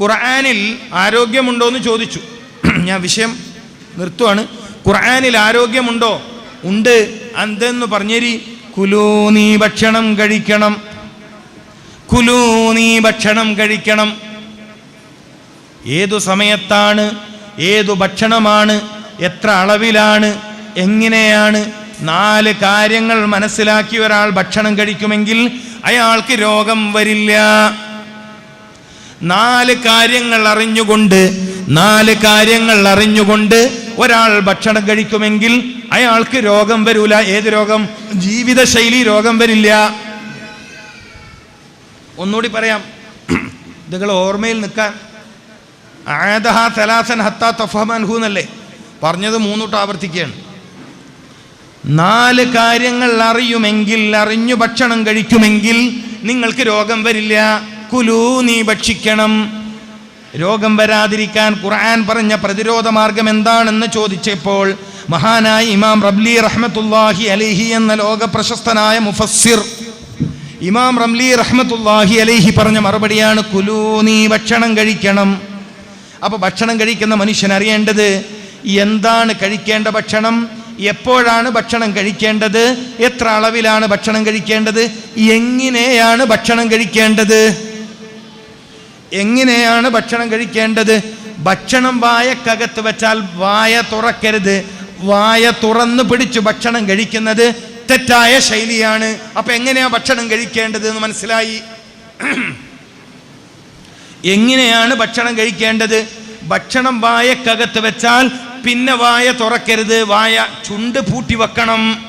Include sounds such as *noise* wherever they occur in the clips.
ഖുർആനിൽ ആരോഗ്യമുണ്ടോ എന്ന് ചോദിച്ചു. *clears throat* ഞാൻ വിഷയം നിർത്തുവാണ്. ഖുർആാനിൽ ആരോഗ്യമുണ്ടോ? ഉണ്ട്. അന്തെന്ന് പറഞ്ഞേരി. കുലൂ നീ ഭക്ഷണം കഴിക്കണം. കുലൂ നീ ഭക്ഷണം കഴിക്കണം. ഏതു സമയത്താണ്? ഏതു ഭക്ഷണമാണ്? എത്ര അളവിലാണ്? എങ്ങനെയാണ്? നാല് കാര്യങ്ങൾ മനസ്സിലാക്കി ഒരാൾ ഭക്ഷണം കഴിക്കുമെങ്കിൽ അയാൾക്ക് രോഗം വരില്ല. നാല് കാര്യങ്ങൾ അറിഞ്ഞുകൊണ്ട് നാല് കാര്യങ്ങൾ അറിഞ്ഞുകൊണ്ട് ഒരാൾ ഭക്ഷണം കഴിക്കുമെങ്കിൽ അയാൾക്ക് രോഗം വരൂല. ഏത് രോഗം? ജീവിതശൈലി രോഗം വരില്ല. ഒന്നുകൂടി പറയാം. നിങ്ങൾ ഓർമ്മയിൽ നിൽക്കാൻ. ആദഹ ഹത്താ ഹത്ത എന്നല്ലേ? പറഞ്ഞത് മൂന്നൂട്ട് ആവർത്തിക്കുകയാണ്. നാല് കാര്യങ്ങൾ അറിയുമെങ്കിൽ അറിഞ്ഞു ഭക്ഷണം കഴിക്കുമെങ്കിൽ നിങ്ങൾക്ക് രോഗം വരില്ല. കുലു നീ ഭക്ഷിക്കണം. രോഗം വരാതിരിക്കാൻ ഖുർആൻ പറഞ്ഞ പ്രതിരോധ മാർഗം എന്താണെന്ന് ചോദിച്ചപ്പോൾ മഹാനായ ഇമാം റബ്ലി റഹ്മത്തുല്ലാഹി അലിഹി എന്ന ലോക പ്രശസ്തനായ മുഫസ്സിർ ഇമാം റംലി റഹ്മത്തുല്ലാഹി അലൈഹി പറഞ്ഞ മറുപടിയാണ് കുലൂ നീ ഭക്ഷണം കഴിക്കണം. അപ്പൊ ഭക്ഷണം കഴിക്കുന്ന മനുഷ്യൻ അറിയേണ്ടത് എന്താണ് കഴിക്കേണ്ട ഭക്ഷണം? എപ്പോഴാണ് ഭക്ഷണം കഴിക്കേണ്ടത്? എത്ര അളവിലാണ് ഭക്ഷണം കഴിക്കേണ്ടത്? എങ്ങനെയാണ് ഭക്ഷണം കഴിക്കേണ്ടത്? എങ്ങനെയാണ് ഭക്ഷണം കഴിക്കേണ്ടത്? ഭക്ഷണം വായക്കകത്ത് വെച്ചാൽ വായ തുറക്കരുത്. വായ തുറന്ന് പിടിച്ചു ഭക്ഷണം കഴിക്കുന്നത് തെറ്റായ ശൈലിയാണ്. അപ്പൊ എങ്ങനെയാ ഭക്ഷണം കഴിക്കേണ്ടത് എന്ന് മനസ്സിലായി? എങ്ങനെയാണ് ഭക്ഷണം കഴിക്കേണ്ടത്? ഭക്ഷണം വായക്കകത്ത് വെച്ചാൽ പിന്നെ വായ തുറക്കരുത്. വായ ചുണ്ട് പൂട്ടി വെക്കണം.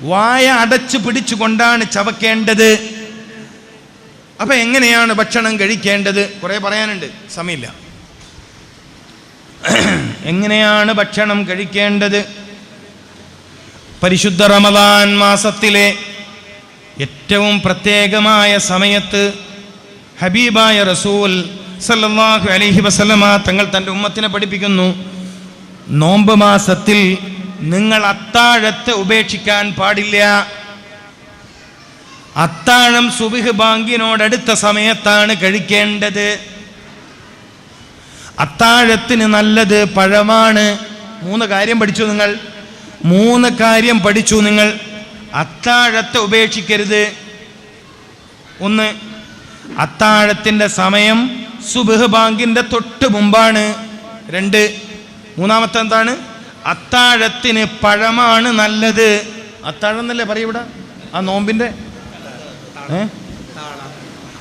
വായ അടച്ചു പിടിച്ചുകൊണ്ടാണ് ചവക്കേണ്ടത്. അപ്പൊ എങ്ങനെയാണ് ഭക്ഷണം കഴിക്കേണ്ടത്? കുറെ പറയാനുണ്ട്. സമയമില്ല. എങ്ങനെയാണ് ഭക്ഷണം കഴിക്കേണ്ടത്? പരിശുദ്ധ റമദാൻ മാസത്തിലെ ഏറ്റവും പ്രത്യേകമായ സമയത്ത് ഹബീബായ റസൂൽ സല്ലാഹു അലഹി വസല്ലമ തങ്ങൾ തന്റെ ഉമ്മത്തിനെ പഠിപ്പിക്കുന്നു. നോമ്പ് മാസത്തിൽ നിങ്ങൾ അത്താഴത്തെ ഉപേക്ഷിക്കാൻ പാടില്ല. അത്താഴം സുബിഹ് ബാങ്കിനോടടുത്ത സമയത്താണ് കഴിക്കേണ്ടത്. അത്താഴത്തിന് നല്ലത് പഴമാണ്. മൂന്ന് കാര്യം പഠിച്ചു നിങ്ങൾ. മൂന്ന് കാര്യം പഠിച്ചു നിങ്ങൾ. അത്താഴത്തെ ഉപേക്ഷിക്കരുത്. ഒന്ന് അത്താഴത്തിന്റെ സമയം സുബഹ് ബാങ്കിന്റെ തൊട്ട് മുമ്പാണ്. രണ്ട് മൂന്നാമത്തെ എന്താണ്? അത്താഴത്തിന് പഴമാണ് നല്ലത്. അത്താഴം എന്നല്ലേ പറയും ഇവിടെ? ആ നോമ്പിന്റെ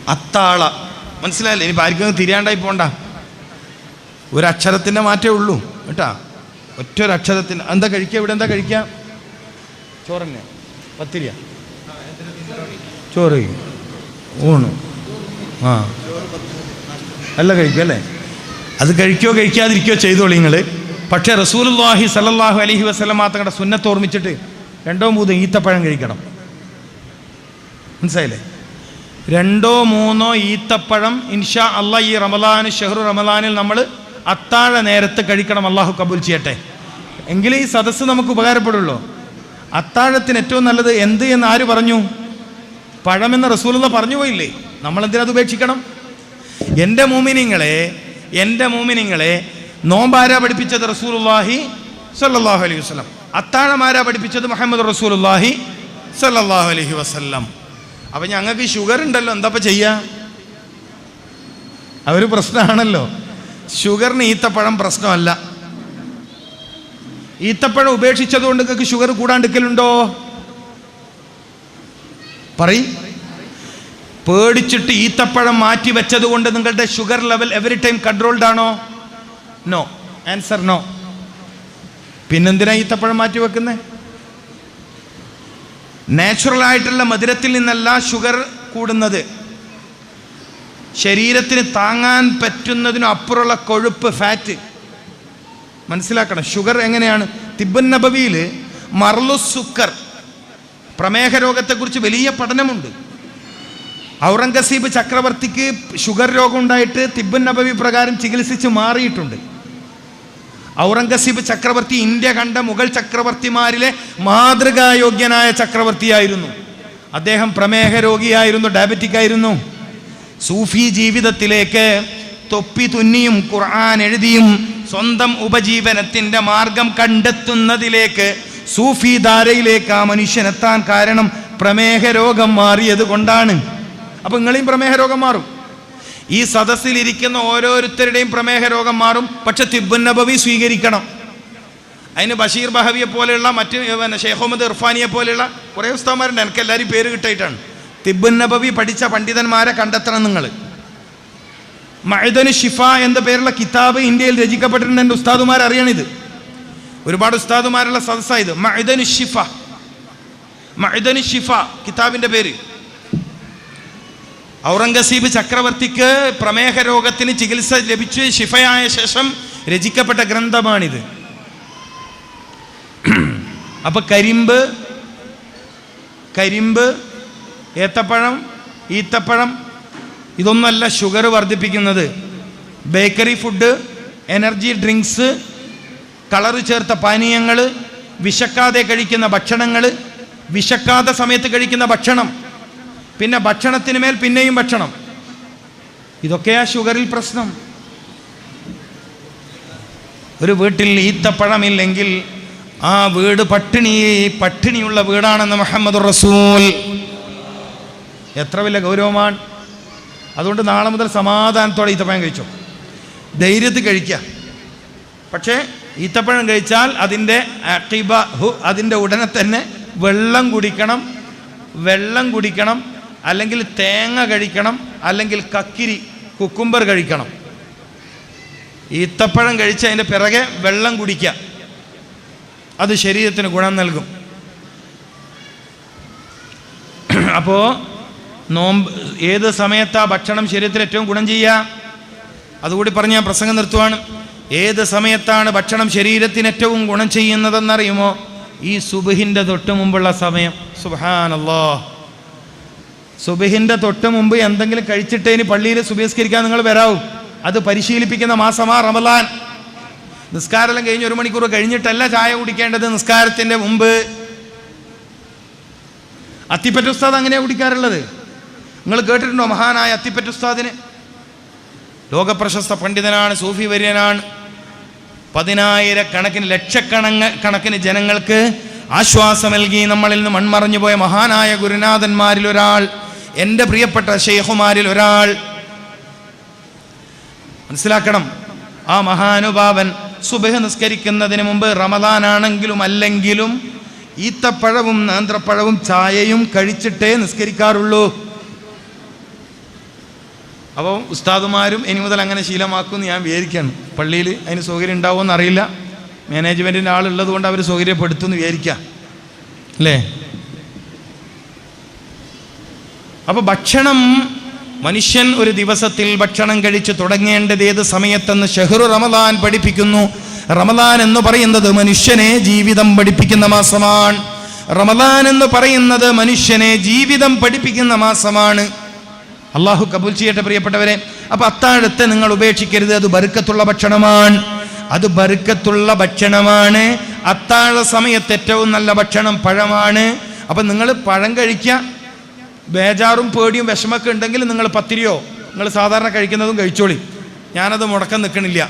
അത്താള. മനസ്സിലായില്ലേ? ഇനി ആർക്കും തിരിയാണ്ടായി പോണ്ട. ഒരു അക്ഷരത്തിന്റെ മാറ്റേ ഉള്ളൂ. കേട്ടാ? ഒറ്റ ഒരു അക്ഷരത്തിന് എന്താ കഴിക്കുക? ഇവിടെ എന്താ കഴിക്കുക? ചോറന്നെ. പത്തിരിയ? ചോറ്. ഊണ്. ആ. അല്ല കഴിക്കും അല്ലേ? അത് കഴിക്കോ കഴിക്കാതിരിക്കോ ചെയ്തോളി നിങ്ങൾ പക്ഷേ റസൂലുള്ളാഹി സല്ലല്ലാഹു അലൈഹി വസ്ലം തങ്ങളുടെ സുന്നത്ത് ഓർമ്മിച്ചിട്ട് രണ്ടോ മൂന്ന് ഈത്തപ്പഴം കഴിക്കണം. മനസ്സിലായില്ലേ? രണ്ടോ മൂന്നോ ഈത്തപ്പഴം ഇൻഷാ അള്ളാഹ് ഈ റമലാൻ ഷെഹ്റു റമലാനിൽ നമ്മൾ അത്താഴ നേരത്ത് കഴിക്കണം അള്ളാഹു കബൂൽ ചെയ്യട്ടെ. എങ്കിലേ ഈ സദസ്സ് നമുക്ക് ഉപകാരപ്പെടുള്ളൂ. അത്താഴത്തിന് ഏറ്റവും നല്ലത് എന്ത് എന്ന് ആര് പറഞ്ഞു? പഴമെന്ന് റസൂലുള്ള പറഞ്ഞു പോയില്ലേ? നമ്മൾ എന്തിനത് ഉപേക്ഷിക്കണം? എന്റെ മൂമിനിങ്ങളെ എന്റെ മൂമിനിങ്ങളെ നോമ്പാരാ പഠിപ്പിച്ചത്? റസൂലുള്ളാഹി സല്ലാഹു അലൈഹി വസ്ലം അത്താഴം ആരാ പഠിപ്പിച്ചത്? മുഹമ്മദ് റസൂലുള്ളാഹി സല്ലാഹു അലൈഹി വസല്ലം. അപ്പൊ ഞങ്ങൾക്ക് ഷുഗർ ഉണ്ടല്ലോ എന്താപ്പ ചെയ്യാ? അതൊരു പ്രശ്നമാണല്ലോ ഷുഗറിന് ഈത്തപ്പഴം പ്രശ്നമല്ല. ഈത്തപ്പഴം ഉപേക്ഷിച്ചതുകൊണ്ട് നിങ്ങൾക്ക് ഷുഗർ കൂടാണ്ടിരിക്കലുണ്ടോ? പറയും. പേടിച്ചിട്ട് ഈത്തപ്പഴം മാറ്റി വെച്ചത് കൊണ്ട് നിങ്ങളുടെ sugar level every time controlled ആണോ? നോ ആൻസർ നോ പിന്നെന്തിനാ ഈത്തപ്പഴം മാറ്റി വെക്കുന്നത് നാച്ചുറൽ ആയിട്ടുള്ള മധുരത്തിൽ നിന്നല്ല ഷുഗർ കൂടുന്നത്. ശരീരത്തിന് താങ്ങാൻ പറ്റുന്നതിനും അപ്പുറമുള്ള കൊഴുപ്പ് ഫാറ്റ് മനസ്സിലാക്കണം. ഷുഗർ എങ്ങനെയാണ്? തിബൻ നബവിയിൽ മർലുസ് സുക്കർ. പ്രമേഹ രോഗത്തെക്കുറിച്ച് വലിയ പഠനമുണ്ട്. ഔറംഗസീബ് ചക്രവർത്തിക്ക് ഷുഗർ രോഗം ഉണ്ടായിട്ട് തിബൻ നബവി പ്രകാരം ചികിത്സിച്ച് മാറിയിട്ടുണ്ട്. ഔറംഗസീബ് ചക്രവർത്തി ഇന്ത്യ കണ്ട മുഗൾ ചക്രവർത്തിമാരിലെ മാതൃകായോഗ്യനായ ചക്രവർത്തിയായിരുന്നു. അദ്ദേഹം പ്രമേഹ രോഗിയായിരുന്നു ഡയബറ്റിക് ആയിരുന്നു സൂഫി ജീവിതത്തിലേക്ക് തൊപ്പി തുന്നിയും ഖുർആൻ എഴുതിയും സ്വന്തം ഉപജീവനത്തിന്റെ മാർഗം കണ്ടെത്തുന്നതിലേക്ക് സൂഫി ധാരയിലേക്ക് ആ മനുഷ്യനെത്താൻ കാരണം പ്രമേഹ രോഗം മാറിയത് കൊണ്ടാണ് അപ്പം നിങ്ങളെയും പ്രമേഹ രോഗം മാറും. ഈ സദസ്സിൽ ഇരിക്കുന്ന ഓരോരുത്തരുടെയും പ്രമേഹ രോഗം മാറും. പക്ഷെ തിബുന്നബവി നബവി സ്വീകരിക്കണം. അതിന് ബഷീർ ബഹവിയെ പോലെയുള്ള മറ്റ് പിന്നെ മുഹമ്മദ് ഇർഫാനിയെ പോലെയുള്ള കുറേ ഉസ്താമാരുണ്ട് എനിക്ക് എല്ലാവരും പേര് കിട്ടായിട്ടാണ്. തിബുന്നബവി നബവി പഠിച്ച പണ്ഡിതന്മാരെ കണ്ടെത്തണം നിങ്ങൾ. മഴുദന് ഷിഫ എന്ന പേരുള്ള കിതാബ് ഇന്ത്യയിൽ രചിക്കപ്പെട്ടിട്ടുണ്ട് എന്റെ ഉസ്താദുമാർ അറിയണിത്. ഒരുപാട് ഉസ്താദുമാരുള്ള സദസ്സായത് മഴുദന് ഷിഫ മഴുദന് ഷിഫ കിതാബിന്റെ പേര്. ഔറംഗസീബ് ചക്രവർത്തിക്ക് പ്രമേഹ രോഗത്തിന് ചികിത്സ ലഭിച്ച് ശിഫയായ ശേഷം രചിക്കപ്പെട്ട ഗ്രന്ഥമാണിത്. അപ്പൊ കരിമ്പ് കരിമ്പ് ഏത്തപ്പഴം ഈത്തപ്പഴം ഇതൊന്നല്ല ഷുഗർ വർദ്ധിപ്പിക്കുന്നത്. Bakery food energy drinks colour ചേർത്ത പാനീയങ്ങൾ വിശക്കാതെ കഴിക്കുന്ന ഭക്ഷണങ്ങൾ വിശക്കാതെ സമയത്ത് കഴിക്കുന്ന ഭക്ഷണം. പിന്നെ ഭക്ഷണത്തിന് മേൽ പിന്നെയും ഭക്ഷണം. ഇതൊക്കെയാ ഷുഗറിൽ പ്രശ്നം. ഒരു വീട്ടിൽ ഈത്തപ്പഴമില്ലെങ്കിൽ ആ വീട് പട്ടിണി പട്ടിണിയുള്ള വീടാണെന്ന് മുഹമ്മദ് റസൂൽ. എത്ര വലിയ ഗൗരവമാണ്. അതുകൊണ്ട് നാളെ മുതൽ സമാധാനത്തോടെ ഈത്തപ്പഴം കഴിച്ചോ. ധൈര്യത്തിൽ കഴിക്കുക പക്ഷേ ഈത്തപ്പഴം കഴിച്ചാൽ അതിന്റെ അതിന്റെ ഉടനെ തന്നെ വെള്ളം കുടിക്കണം വെള്ളം കുടിക്കണം അല്ലെങ്കിൽ തേങ്ങ കഴിക്കണം അല്ലെങ്കിൽ കക്കിരി കുക്കുംബർ കഴിക്കണം. ഈത്തപ്പഴം കഴിച്ച് അതിന്റെ പിറകെ വെള്ളം കുടിക്കുക. അത് ശരീരത്തിന് ഗുണം നൽകും. അപ്പോൾ നോമ്പ് ഏത് സമയത്താ ഭക്ഷണം ശരീരത്തിന് ഏറ്റവും ഗുണം ചെയ്യുക? അതുകൂടി പറഞ്ഞ് ഞാൻ പ്രസംഗം നിർത്തുവാണ്. ഏത് സമയത്താണ് ഭക്ഷണം ശരീരത്തിന് ഏറ്റവും ഗുണം ചെയ്യുന്നതെന്നറിയുമോ? ഈ സുബഹിന്റെ തൊട്ട് മുമ്പുള്ള സമയം. സുബാനല്ലോ സുബഹിന്റെ തൊട്ട് മുമ്പ് എന്തെങ്കിലും കഴിച്ചിട്ട് ഇനി പള്ളിയിൽ സുബഹിസ്കരിക്കാൻ നിങ്ങൾ വരാവും. അത് പരിശീലിപ്പിക്കുന്ന മാസമാ റമലാൻ നിസ്കാരം കഴിഞ്ഞ് ഒരു മണിക്കൂർ കഴിഞ്ഞിട്ടല്ല ചായ കുടിക്കേണ്ടത് നിസ്കാരത്തിന്റെ മുമ്പ്. അത്തിപ്പറ്റ ഉസ്താദ് അങ്ങനെയാണ് കുടിക്കാറുള്ളത്. നിങ്ങൾ കേട്ടിട്ടുണ്ടോ മഹാനായ അത്തിപ്പറ്റ ഉസ്താദിന്? ലോകപ്രശസ്ത പണ്ഡിതനാണ് സൂഫി വര്യനാണ്. പതിനായിരക്കണക്കിന് ലക്ഷക്കണങ്ങ കണക്കിന് ജനങ്ങൾക്ക് ആശ്വാസം നൽകി നമ്മളിൽ നിന്ന് മൺമറഞ്ഞു പോയ മഹാനായ ഗുരുനാഥന്മാരിൽ ഒരാൾ എന്റെ പ്രിയപ്പെട്ട ഷെയ്ഖുമാരിൽ ഒരാൾ മനസ്സിലാക്കണം. ആ മഹാനുഭാവൻ സുബഹ് നിസ്കരിക്കുന്നതിന് മുമ്പ് റമദാനാണെങ്കിലും അല്ലെങ്കിലും ഈത്തപ്പഴവും നേന്ത്രപ്പഴവും ചായയും കഴിച്ചിട്ടേ നിസ്കരിക്കാറുള്ളൂ. അപ്പോൾ ഉസ്താദുമാരും ഇനി മുതൽ അങ്ങനെ ശീലമാക്കുമെന്ന് ഞാൻ വിചാരിക്കുകയാണ്. പള്ളിയിൽ അതിന് സൗകര്യം ഉണ്ടാവുമെന്ന് അറിയില്ല മാനേജ്മെന്റിന്റെ ആളുള്ളത് കൊണ്ട് അവർ സൗകര്യപ്പെടുത്തുമെന്ന് വിചാരിക്കാം അല്ലേ? അപ്പോൾ ഭക്ഷണം മനുഷ്യൻ ഒരു ദിവസത്തിൽ ഭക്ഷണം കഴിച്ച് തുടങ്ങേണ്ടത് ഏത് സമയത്തെന്ന് ഷെഹ്റു റമദാൻ പഠിപ്പിക്കുന്നു. റമദാൻ എന്ന് പറയുന്നത് മനുഷ്യനെ ജീവിതം പഠിപ്പിക്കുന്ന മാസമാണ്. റമദാൻ എന്ന് പറയുന്നത് മനുഷ്യനെ ജീവിതം പഠിപ്പിക്കുന്ന മാസമാണ്. അള്ളാഹു കബൂൽ ചെയ്യട്ടെ പ്രിയപ്പെട്ടവരെ. അപ്പൊ അത്താഴത്തെ നിങ്ങൾ ഉപേക്ഷിക്കരുത് അത് ബറുക്കത്തുള്ള ഭക്ഷണമാണ്. അത് ബറുക്കത്തുള്ള ഭക്ഷണമാണ്. അത്താഴ സമയത്ത് ഏറ്റവും നല്ല ഭക്ഷണം പഴമാണ്. അപ്പൊ നിങ്ങൾ പഴം കഴിക്കുക ബേജാറും പേടിയും വിഷമൊക്കെ ഉണ്ടെങ്കിൽ നിങ്ങൾ പത്തിരിയോ? നിങ്ങൾ സാധാരണ കഴിക്കുന്നതും കഴിച്ചോളി. ഞാനത് മുടക്കം നിൽക്കണില്ല.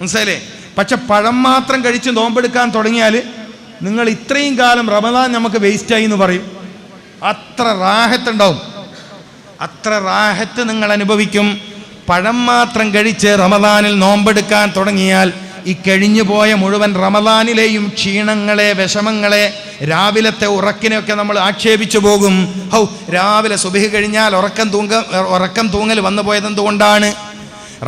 മനസ്സിലേ പക്ഷെ പഴം മാത്രം കഴിച്ച് നോമ്പെടുക്കാൻ തുടങ്ങിയാൽ നിങ്ങൾ ഇത്രയും കാലം റമദാൻ നമുക്ക് വേസ്റ്റായി എന്ന് പറയും. അത്ര റാഹത്തുണ്ടാവും അത്ര റാഹത്ത് നിങ്ങൾ അനുഭവിക്കും. പഴം മാത്രം കഴിച്ച് റമദാനിൽ നോമ്പെടുക്കാൻ തുടങ്ങിയാൽ ഈ കഴിഞ്ഞു പോയ മുഴുവൻ റമദാനിലെയും ക്ഷീണങ്ങളെ വിഷമങ്ങളെ രാവിലത്തെ ഉറക്കിനെയൊക്കെ നമ്മൾ ആക്ഷേപിച്ചു പോകും. ഹൗ രാവിലെ സുബഹി കഴിഞ്ഞാൽ ഉറക്കം തൂങ്ക ഉറക്കം തൂങ്ങൽ വന്നു പോയത് എന്തുകൊണ്ടാണ്?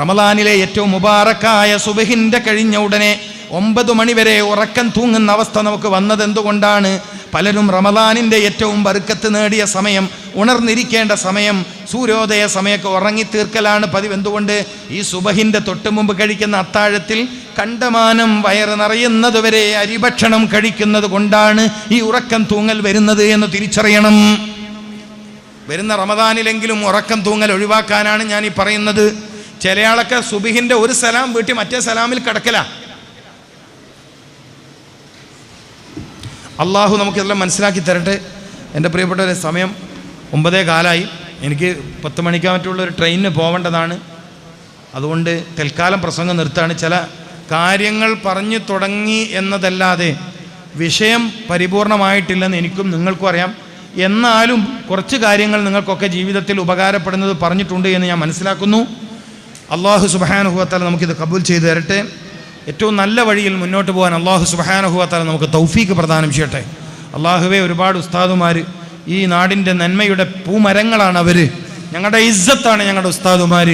റമദാനിലെ ഏറ്റവും മുബാറക്കായ സുബഹിന്റെ കഴിഞ്ഞ ഉടനെ ഒമ്പത് മണിവരെ ഉറക്കം തൂങ്ങുന്ന അവസ്ഥ നമുക്ക് വന്നത് എന്തുകൊണ്ടാണ്? പലരും റമദാനിന്റെ ഏറ്റവും വറുക്കത്ത് നേടിയ സമയം ഉണർന്നിരിക്കേണ്ട സമയം സൂര്യോദയ സമയമൊക്കെ ഉറങ്ങിത്തീർക്കലാണ് പതിവ്. എന്തുകൊണ്ട്? ഈ സുബഹിന്റെ തൊട്ട് മുമ്പ് കഴിക്കുന്ന അത്താഴത്തിൽ കണ്ടമാനം വയറ് നിറയുന്നതുവരെ അരിഭക്ഷണം കഴിക്കുന്നത് കൊണ്ടാണ് ഈ ഉറക്കം തൂങ്ങൽ വരുന്നത് എന്ന് തിരിച്ചറിയണം. വരുന്ന റമദാനിലെങ്കിലും ഉറക്കം തൂങ്ങൽ ഒഴിവാക്കാനാണ് ഞാൻ ഈ പറയുന്നത്. ചിലയാളൊക്കെ സുബിഹിന്റെ ഒരു സലാം വീട്ടി മറ്റേ സലാമിൽ കിടക്കല. അള്ളാഹു നമുക്കിതെല്ലാം മനസ്സിലാക്കി തരട്ടെ. എന്റെ പ്രിയപ്പെട്ടവരെ സമയം ഒമ്പതേ കാലായി. എനിക്ക് പത്ത് മണിക്കാൻ മറ്റുള്ള ഒരു ട്രെയിനിന് പോവേണ്ടതാണ്. അതുകൊണ്ട് തൽക്കാലം പ്രസംഗം നിർത്താണ് ചില കാര്യങ്ങൾ പറഞ്ഞു തുടങ്ങി എന്നതല്ലാതെ വിഷയം പരിപൂർണമായിട്ടില്ലെന്ന് എനിക്കും നിങ്ങൾക്കും അറിയാം. എന്നാലും കുറച്ച് കാര്യങ്ങൾ നിങ്ങൾക്കൊക്കെ ജീവിതത്തിൽ ഉപകാരപ്പെടുന്നത് പറഞ്ഞിട്ടുണ്ട് എന്ന് ഞാൻ മനസ്സിലാക്കുന്നു. അള്ളാഹു സുബാനുഹുവത്താൽ നമുക്കിത് കബൂൽ ചെയ്തു തരട്ടെ. ഏറ്റവും നല്ല വഴിയിൽ മുന്നോട്ട് പോകാൻ അള്ളാഹു സുബാനുഹുവത്താൽ നമുക്ക് തൗഫീക്ക് പ്രദാനം ചെയ്യട്ടെ. അള്ളാഹുവെ ഒരുപാട് ഉസ്താദുമാർ ഈ നാടിന്റെ നന്മയുടെ പൂമരങ്ങളാണ് അവർ ഞങ്ങളുടെ ഇസ്സത്താണ് ഞങ്ങളുടെ ഉസ്താദുമാർ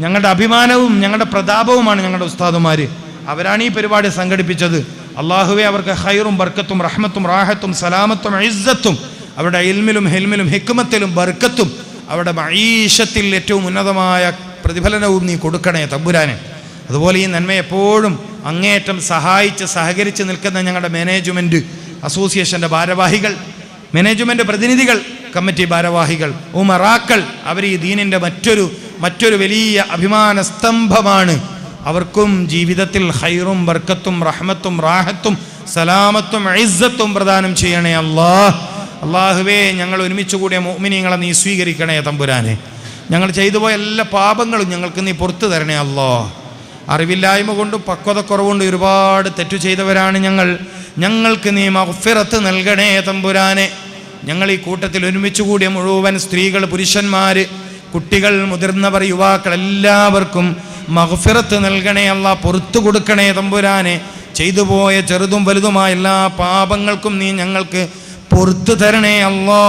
ഞങ്ങളുടെ അഭിമാനവും ഞങ്ങളുടെ പ്രതാപവുമാണ് ഞങ്ങളുടെ ഉസ്താദുമാർ അവരാണ് ഈ പരിപാടി സംഘടിപ്പിച്ചത്. അള്ളാഹുവെ അവർക്ക് ഹൈറും ബർക്കത്തും റഹ്മത്തും റാഹത്തും സലാമത്തും ഇസ്സത്തും അവരുടെ ഇൽമിലും ഹെൽമിലും ഹിക്മത്തിലും ബർക്കത്തും അവരുടെ മീഷത്തിൽ ഏറ്റവും ഉന്നതമായ പ്രതിഫലനവും നീ കൊടുക്കണേ തമ്പുരാനെ. അതുപോലെ ഈ നന്മ എപ്പോഴും അങ്ങേയറ്റം സഹായിച്ച് സഹകരിച്ച് നിൽക്കുന്ന ഞങ്ങളുടെ മാനേജ്മെന്റ് അസോസിയേഷന്റെ ഭാരവാഹികൾ മാനേജ്മെന്റ് പ്രതിനിധികൾ കമ്മിറ്റി ഭാരവാഹികൾ ഉമറാക്കൾ അവർ ഈ ദീനിന്റെ മറ്റൊരു മറ്റൊരു വലിയ അഭിമാന സ്തംഭമാണ് അവർക്കും ജീവിതത്തിൽ ഹൈറും ബർക്കത്തും റഹ്മത്തും റാഹത്തും സലാമത്തും ഐസത്തും പ്രദാനം ചെയ്യണേ അള്ളാഹ് അള്ളാഹുവേ ഞങ്ങൾ ഒരുമിച്ച് കൂടിയ മോമിനിയങ്ങളെ നീ സ്വീകരിക്കണേ തമ്പുരാനെ. ഞങ്ങൾ ചെയ്തു പോയ എല്ലാ പാപങ്ങളും ഞങ്ങൾക്ക് നീ പുറത്തു തരണേ അല്ലോ അറിവില്ലായ്മ കൊണ്ടും പക്വതക്കുറവുകൊണ്ടും ഒരുപാട് തെറ്റു ചെയ്തവരാണ് ഞങ്ങൾ. ഞങ്ങൾക്ക് നീ മഫിറത്ത് നൽകണേ തമ്പുരാനെ. ഞങ്ങൾ ഈ കൂട്ടത്തിൽ ഒരുമിച്ച് കൂടിയ മുഴുവൻ സ്ത്രീകൾ പുരുഷന്മാർ കുട്ടികൾ മുതിർന്നവർ യുവാക്കൾ എല്ലാവർക്കും മഹഫിറത്ത് നൽകണേ അല്ല പുറത്തു കൊടുക്കണേ തമ്പുരാനെ. ചെയ്തു പോയ ചെറുതും വലുതുമായ എല്ലാ പാപങ്ങൾക്കും നീ ഞങ്ങൾക്ക് പുറത്തു തരണേ അല്ലോ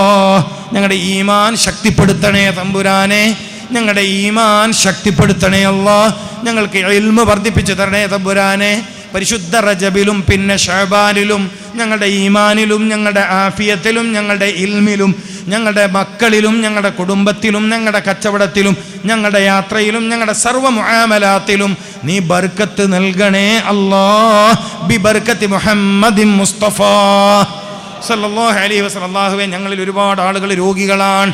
ഞങ്ങളുടെ ഈമാൻ ശക്തിപ്പെടുത്തണേ തമ്പുരാനെ. ഞങ്ങളുടെ ഈമാൻ ശക്തിപ്പെടുത്തണേ അല്ലോ ഞങ്ങൾക്ക് ഇൽമ വർദ്ധിപ്പിച്ചു തരണേ തമ്പുരാനെ. പരിശുദ്ധ റജബിലും പിന്നെ ഷഹബാനിലും ഞങ്ങളുടെ ഈമാനിലും ഞങ്ങളുടെ ആഫിയത്തിലും ഞങ്ങളുടെ ഇൽമിലും ഞങ്ങളുടെ മക്കളിലും ഞങ്ങളുടെ കുടുംബത്തിലും ഞങ്ങളുടെ കച്ചവടത്തിലും ഞങ്ങളുടെ യാത്രയിലും ഞങ്ങളുടെ സർവ മുആമലാത്തിലും നീ ബർക്കത്ത് നൽകണേ അല്ലാ. ബി ബർക്കത്തി മുഹമ്മദി മുസ്തഫ. സല്ലല്ലാഹു അലൈഹി വസല്ലം. ഞങ്ങളിൽ ഒരുപാട് ആളുകൾ രോഗികളാണ്.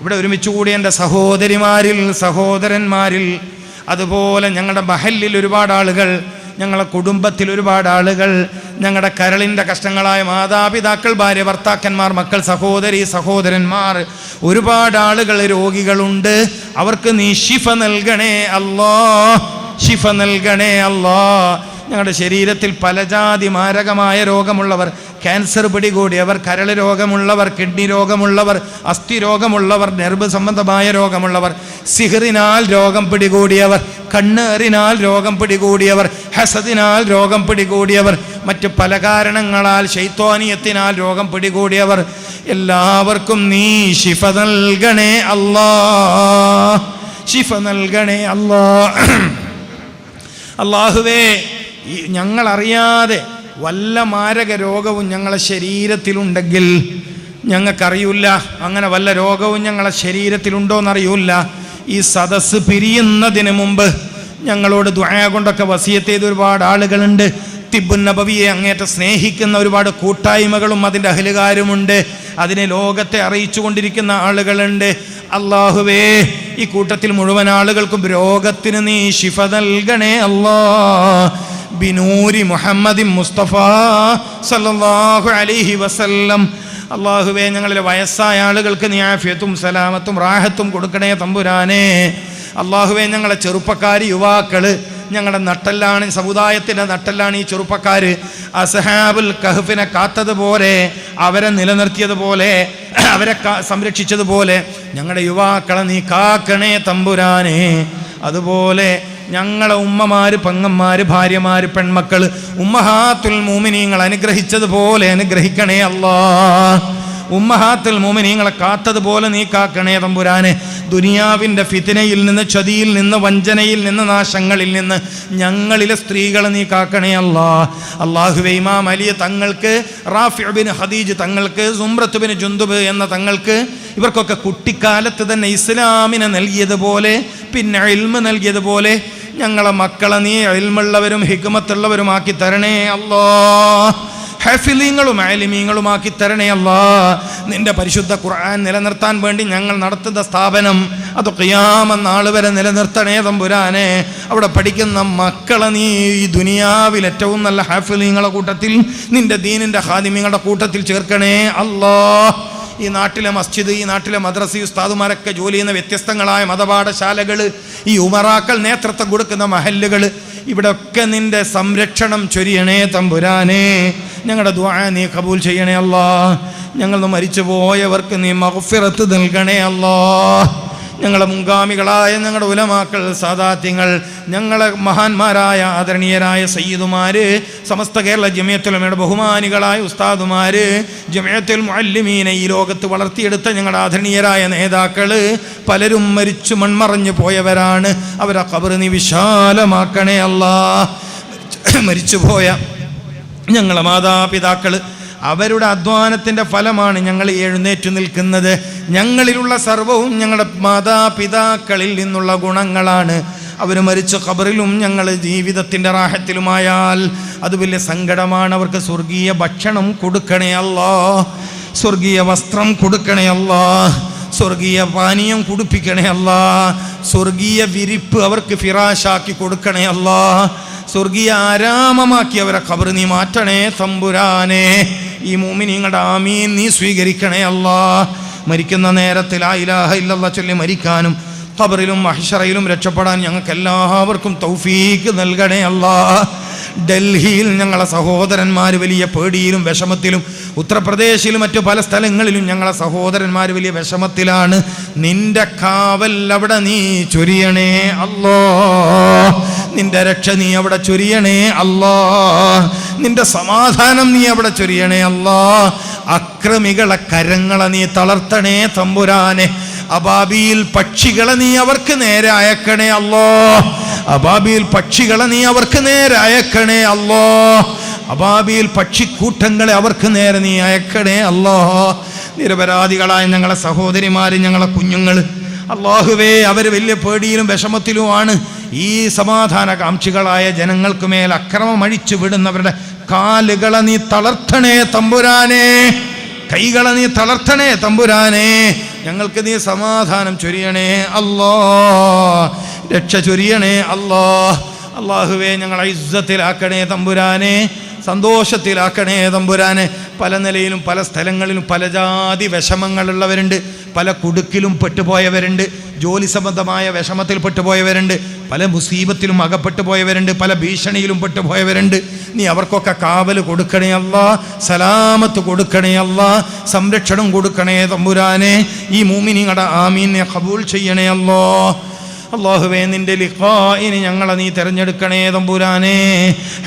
ഇവിടെ ഒരുമിച്ച് കൂടി എന്റെ സഹോദരിമാരിൽ സഹോദരന്മാരിൽ അതുപോലെ ഞങ്ങളുടെ മഹല്ലിൽ ഒരുപാട് ആളുകൾ ഞങ്ങളുടെ കുടുംബത്തിൽ ഒരുപാട് ആളുകൾ ഞങ്ങളുടെ കരളിന്റെ കഷ്ടങ്ങളായ മാതാപിതാക്കൾ ഭാര്യ ഭർത്താക്കന്മാർ മക്കൾ സഹോദരി സഹോദരന്മാർ ഒരുപാട് ആളുകൾ രോഗികളുണ്ട്. അവർക്ക് നീ ശിഫ നൽകണേ അല്ലോ ശിഫ നൽകണേ അല്ലോ. ഞങ്ങളുടെ ശരീരത്തിൽ പലജാതി മാരകമായ രോഗമുള്ളവർ ക്യാൻസർ പിടികൂടിയവർ കരൾ രോഗമുള്ളവർ കിഡ്നി രോഗമുള്ളവർ അസ്ഥി രോഗമുള്ളവർ നെർവ് സംബന്ധമായ രോഗമുള്ളവർ സിഹറിനാൽ രോഗം പിടികൂടിയവർ കണ്ണേറിനാൽ രോഗം പിടികൂടിയവർ ഹസദിനാൽ രോഗം പിടികൂടിയവർ മറ്റ് പല കാരണങ്ങളാൽ ശൈത്വാനിയത്തിനാൽ രോഗം പിടികൂടിയവർ എല്ലാവർക്കും നീ ശിഫ നൽകണേ അല്ലാ. ശിഫ നൽകണേ അല്ലാ. അള്ളാഹുവേ ഞങ്ങളറിയാതെ വല്ല മാരക രോഗവും ഞങ്ങളെ ശരീരത്തിലുണ്ടെങ്കിൽ ഞങ്ങൾക്കറിയില്ല. അങ്ങനെ വല്ല രോഗവും ഞങ്ങളെ ശരീരത്തിലുണ്ടോ ശരീരത്തിലുണ്ടോയെന്നറിയില്ല ഈ സദസ്സ് പിരിയുന്നതിന് മുമ്പ് ഞങ്ങളോട് ദ്വായ കൊണ്ടൊക്കെ വസിയത്ത് ചെയ്ത ഒരുപാട് ആളുകളുണ്ട്. തിബുന്നബവിയെ അങ്ങേറ്റം സ്നേഹിക്കുന്ന ഒരുപാട് കൂട്ടായ്മകളും അതിന്റെ അഹലുകാരുമുണ്ട്. അതിനെ ലോകത്തെ അറിയിച്ചു കൊണ്ടിരിക്കുന്ന ആളുകളുണ്ട്. അള്ളാഹുവേ ഈ കൂട്ടത്തിൽ മുഴുവൻ ആളുകൾക്കും രോഗത്തിന് നീ ശിഫ നൽകണേ അല്ലാ ബിനൂരി മുഹമ്മദി മുസ്തഫ സല്ലല്ലാഹു അലിഹി വസല്ലം. അള്ളാഹുവേ ഞങ്ങളിലെ വയസ്സായ ആളുകൾക്ക് നീ സലാമത്തും റാഹത്തും കൊടുക്കണേ തമ്പുരാനെ. അള്ളാഹുവേ ഞങ്ങളെ ചെറുപ്പക്കാർ യുവാക്കൾ ഞങ്ങളുടെ നട്ടെല്ലാണ് സമുദായത്തിന്റെ നട്ടെല്ലാണ് ഈ ചെറുപ്പക്കാർ അസഹാബുൽ കഹഫിനെ കാത്തതുപോലെ അവരെ നിലനിർത്തിയതുപോലെ അവരെ സംരക്ഷിച്ചതുപോലെ ഞങ്ങളുടെ യുവാക്കളെ നീ കാക്കണേ തമ്പുരാനെ. അതുപോലെ ഞങ്ങളെ ഉമ്മമാര് പെങ്ങന്മാര് ഭാര്യമാര് പെൺമക്കൾ ഉമ്മഹാത്തുൽ മൂമിനീങ്ങൾ അനുഗ്രഹിച്ചതുപോലെ അനുഗ്രഹിക്കണേ അല്ലാ. ഉമ്മഹാത്തുൽ മൂമിനീങ്ങളെ കാത്തതുപോലെ നീ കാക്കണേ തമ്പുരാനെ. ദുനിയാവിന്റെ ഫിത്തിനയിൽ നിന്ന് ചതിയിൽ നിന്ന് വഞ്ചനയിൽ നിന്ന് നാശങ്ങളിൽ നിന്ന് ഞങ്ങളിലെ സ്ത്രീകളെ നീ കാക്കണേ അല്ലാ. അള്ളാഹു ഇമാം അലിയ തങ്ങൾക്ക് റാഫിബിൻ ഹദീജ് തങ്ങൾക്ക് സുംറത്തുബിന് ജുന്തുബ് എന്ന തങ്ങൾക്ക് ഇവർക്കൊക്കെ കുട്ടിക്കാലത്ത് തന്നെ ഇസ്ലാമിനെ നൽകിയതുപോലെ പിന്നെ ഇൽമ നൽകിയതുപോലെ ഞങ്ങളെ മക്കളെ നീ ഇൽമുള്ളവരും ഹിക്കുമത്തുള്ളവരുമാക്കി തരണേ അല്ലോ. ഹെഫിലിങ്ങളും ആലിമീങ്ങളുമാക്കി തരണേ അല്ലാ. നിന്റെ പരിശുദ്ധ ഖുർആൻ നിലനിർത്താൻ വേണ്ടി ഞങ്ങൾ നടത്തുന്ന സ്ഥാപനം അത് ഖിയാമ നാൾ വരെ നിലനിർത്തണേ തമ്പുരാനെ. അവിടെ പഠിക്കുന്ന മക്കളെ നീ ഈ ദുനിയാവിൽ ഏറ്റവും നല്ല ഹാഫിലിങ്ങളുടെ കൂട്ടത്തിൽ നിന്റെ ദീനിന്റെ ഹാദിമീങ്ങളുടെ കൂട്ടത്തിൽ ചേർക്കണേ അല്ലാ. ഈ നാട്ടിലെ മസ്ജിദ് ഈ നാട്ടിലെ മദ്രസ ഉസ്താദുമാരൊക്കെ ജോലി ചെയ്യുന്ന വ്യത്യസ്തങ്ങളായ മതപാഠശാലകൾ ഈ ഉമറാക്കൾ നേതൃത്വം കൊടുക്കുന്ന മഹല്ലുകൾ ഇവിടെയൊക്കെ നിന്റെ സംരക്ഷണം ചൊരിയണേ തമ്പുരാനേ. ഞങ്ങളുടെ ദ്വാ നീ കബൂൽ ചെയ്യണേ അല്ലാ ഞങ്ങൾ മരിച്ചു പോയവർക്ക് നീ മഹഫിറത്ത് നൽകണേ അല്ലാ ഞങ്ങളെ മുൻഗാമികളായ ഞങ്ങളുടെ ഉലമാക്കൾ സാദാത്യങ്ങൾ ഞങ്ങളെ മഹാന്മാരായ ആദരണീയരായ സയ്യിദുമാര് സമസ്ത കേരള ജമിയത്തുലമയുടെ ബഹുമാനികളായ ഉസ്താദുമാര് ജമിയത്തുൽ മുഅല്ലിമീനെ ഈ ലോകത്ത് വളർത്തിയെടുത്ത ഞങ്ങളുടെ ആദരണീയരായ നേതാക്കൾ പലരും മരിച്ചു മൺമറഞ്ഞു പോയവരാണ്. അവരെ കബറ് നീ വിശാലമാക്കണേ അല്ലാ മരിച്ചുപോയ ഞങ്ങളെ മാതാപിതാക്കൾ അവരുടെ അധ്വാനത്തിന്റെ ഫലമാണ് ഞങ്ങൾ എഴുന്നേറ്റു നിൽക്കുന്നത്. ഞങ്ങളിലുള്ള സർവവും ഞങ്ങളുടെ മാതാപിതാക്കളിൽ നിന്നുള്ള ഗുണങ്ങളാണ്. അവർ മരിച്ച ഖബറിലും ഞങ്ങൾ ജീവിതത്തിന്റെ റാഹത്തിലുമായാൽ അത് വലിയ സങ്കടമാണ്. അവർക്ക് സ്വർഗീയ ഭക്ഷണം കൊടുക്കണേ അല്ലാ. സ്വർഗീയ വസ്ത്രം കൊടുക്കണേ അല്ലാ. സ്വർഗീയ പാനീയം കുടിപ്പിക്കണേ അല്ലാ. സ്വർഗീയ വിരിപ്പ് അവർക്ക് ഫിറാശാക്കി കൊടുക്കണേ അല്ലാ. സ്വർഗീയ ആരാമമാക്കി അവരെ ഖബർ നീ മാറ്റണേ തമ്പുരാനെ. ഈ മൂമിനിങ്ങളുടെ ആമീൻ നീ സ്വീകരിക്കണേ അല്ലാ. മരിക്കുന്ന നേരത്തിൽ ആ ഇലാഹ ഇല്ലല്ല ചൊല്ലി മരിക്കാനും ഖബറിലും മഹിഷറയിലും രക്ഷപ്പെടാൻ ഞങ്ങൾക്ക് എല്ലാവർക്കും തൗഫീക്ക് നൽകണേ അല്ലാ. ഡൽഹിയിൽ ഞങ്ങളെ സഹോദരന്മാർ വലിയ പേടിയിലും വിഷമത്തിലും ഉത്തർപ്രദേശിലും മറ്റു പല സ്ഥലങ്ങളിലും ഞങ്ങളെ സഹോദരന്മാർ വലിയ വിഷമത്തിലാണ്. നിന്റെ കാവൽ അവിടെ നീ ചൊരിയണേ അല്ലോ. നിന്റെ രക്ഷ നീ അവിടെ ചൊരിയണേ അല്ലാ. നിന്റെ സമാധാനം നീ അവിടെ ചൊരിയണേ അല്ലാ. അക്രമികളെ കരങ്ങളെ നീ തളർത്തണേ തമ്പുരാനെ. അബാബിയിൽ പക്ഷികളെ നീ അവർക്ക് നേരെ അയക്കണേ അല്ലോ. അബാബിയിൽ പക്ഷികളെ നീ അവർക്ക് നേരെ അയക്കണേ അല്ലോ. അബാബിയിൽ പക്ഷിക്കൂട്ടങ്ങളെ അവർക്ക് നേരെ നീ അയക്കണേ അല്ലോ. നിരപരാധികളായ ഞങ്ങളെ സഹോദരിമാര് ഞങ്ങളെ കുഞ്ഞുങ്ങൾ അള്ളാഹുവേ അവർ വലിയ പേടിയിലും വിഷമത്തിലുമാണ്. ഈ സമാധാന കാംക്ഷികളായ ജനങ്ങൾക്ക് മേൽ അക്രമം അഴിച്ചു വിടുന്നവരുടെ കാലുകളെ നീ തളർത്തണേ തമ്പുരാനെ. കൈകളെ നീ തളർത്തണേ തമ്പുരാനെ. ഞങ്ങൾക്ക് നീ സമാധാനം ചൊരിയണേ അല്ലോ. രക്ഷ ചൊരിയണേ അല്ലോ. അള്ളാഹുവേ ഞങ്ങളെ ഇസ്സത്തിലാക്കണേ തമ്പുരാനെ. സന്തോഷത്തിലാക്കണേ തമ്പുരാനെ. പല നിലയിലും പല സ്ഥലങ്ങളിലും പല ജാതി വിഷമങ്ങളുള്ളവരുണ്ട്. പല കുടുക്കിലും പെട്ടുപോയവരുണ്ട്. ജോലി സംബന്ധമായ വിഷമത്തിൽ പെട്ടുപോയവരുണ്ട് പല മുസീബത്തിലും അകപ്പെട്ടു പോയവരുണ്ട് പല ഭീഷണിയിലും പെട്ടുപോയവരുണ്ട്. നീ അവർക്കൊക്കെ കാവൽ കൊടുക്കണേ അല്ല സലാമത്ത് കൊടുക്കണേ അല്ല സംരക്ഷണം കൊടുക്കണേ തമ്പുരാനെ. ഈ മൂമിനിങ്ങളുടെ ആമീനെ കബൂൾ ചെയ്യണേ അല്ലോ. അള്ളാഹുവേ നിന്റെ ലിഖായിന് ഞങ്ങളെ നീ തിരഞ്ഞെടുക്കണേ തമ്പുരാനെ.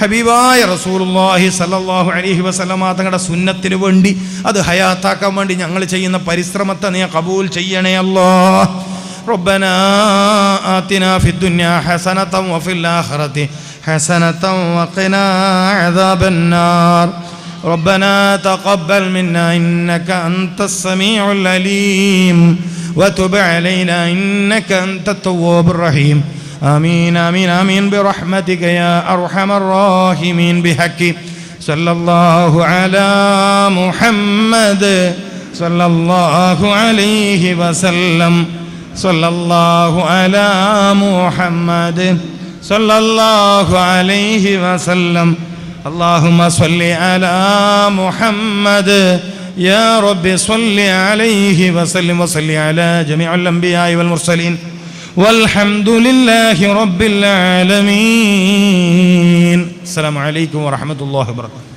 ഹബീബായ റസൂലുള്ളാഹി സല്ലല്ലാഹു അലൈഹി വസല്ലമ തങ്ങളുടെ സുന്നത്തിന് വേണ്ടി അത് ഹയാത്താക്കാൻ വേണ്ടി ഞങ്ങൾ ചെയ്യുന്ന പരിശ്രമത്തെ നീ കബൂൽ ചെയ്യണേ അല്ലോ. ربنا آتنا في الدنيا حسنة وفي الآخرة حسنة وقنا عذاب النار. ربنا تقبل منا إنك أنت السميع العليم. وتب علينا إنك أنت التواب الرحيم. آمين آمين آمين. برحمتك يا أرحم الراحمين. بحق. صلى الله على محمد صلى الله عليه وسلم. صلى الله على محمد صلى الله عليه وسلم اللهم صل على محمد يا رب صل عليه وسلم وصل على جميع الأنبياء والمرسلين والحمد لله رب العالمين السلام عليكم ورحمة الله وبركاته